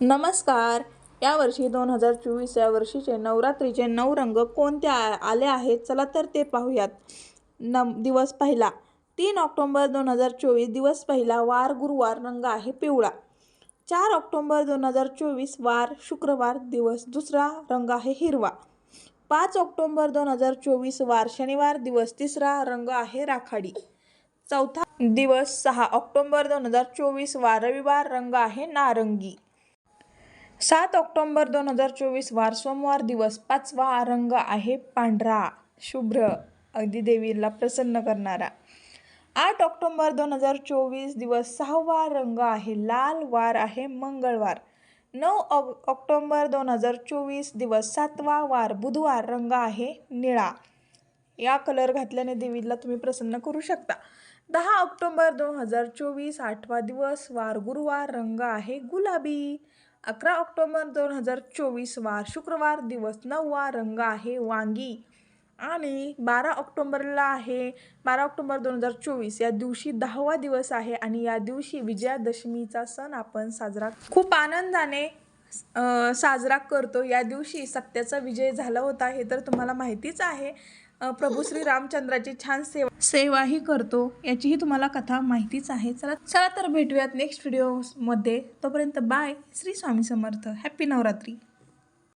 नमस्कार. यावर्षी दोन हजार चोवीस या वर्षीचे नवरात्रीचे नऊ रंग कोणते आ आले आहेत? चला तर ते पाहूयात. नम दिवस पहिला. तीन ऑक्टोंबर दोन हजार चोवीस दिवस पहिला वार गुरुवार रंग आहे पिवळा. चार ऑक्टोंबर दोन हजार चोवीस वार शुक्रवार दिवस दुसरा रंग आहे हिरवा. पाच ऑक्टोंबर दोन हजार चोवीस वार शनिवार दिवस तिसरा रंग आहे राखाडी. चौथा दिवस सहा ऑक्टोंबर दोन हजार चोवीस वार रविवार रंग आहे नारंगी. सात ऑक्टोंबर दोन हजार चोवीस वार सोमवार दिवस पाचवा रंग आहे पांढरा शुभ्र अगदी देवीला प्रसन्न करणारा. आठ ऑक्टोंबर दोन हजार चोवीस दिवस सहावा रंग आहे लाल वार आहे मंगळवार. नऊ ऑक ऑक्टोंबर दोन हजार चोवीस दिवस सातवा वार बुधवार रंग आहे निळा. या कलर घातल्याने देवीला तुम्ही प्रसन्न करू शकता. दहा ऑक्टोंबर दोन हजार चोवीस आठवा दिवस वार गुरुवार रंग आहे गुलाबी. अकरा ऑक्टोबर दोन हजार चोवीस वार शुक्रवार दिवस नववा रंग आहे वांगी. आणि बारा ऑक्टोंबरला आहे बारा ऑक्टोंबर दोन हजार चोवीस. या दिवशी दहावा दिवस आहे आणि या दिवशी विजयादशमीचा सण आपण साजरा खूप आनंदाने साजरा करतो. या दिवशी सत्याचा विजय झाला होता हे तर तुम्हाला माहितीच आहे. प्रभू श्री रामचंद्राची छान सेवा सेवाही करतो. याचीही तुम्हाला कथा माहितीच आहे. चला चला तर भेटूयात नेक्स्ट व्हिडिओमध्ये तोपर्यंत बाय श्री स्वामी समर्थ. हॅप्पी नवरात्री.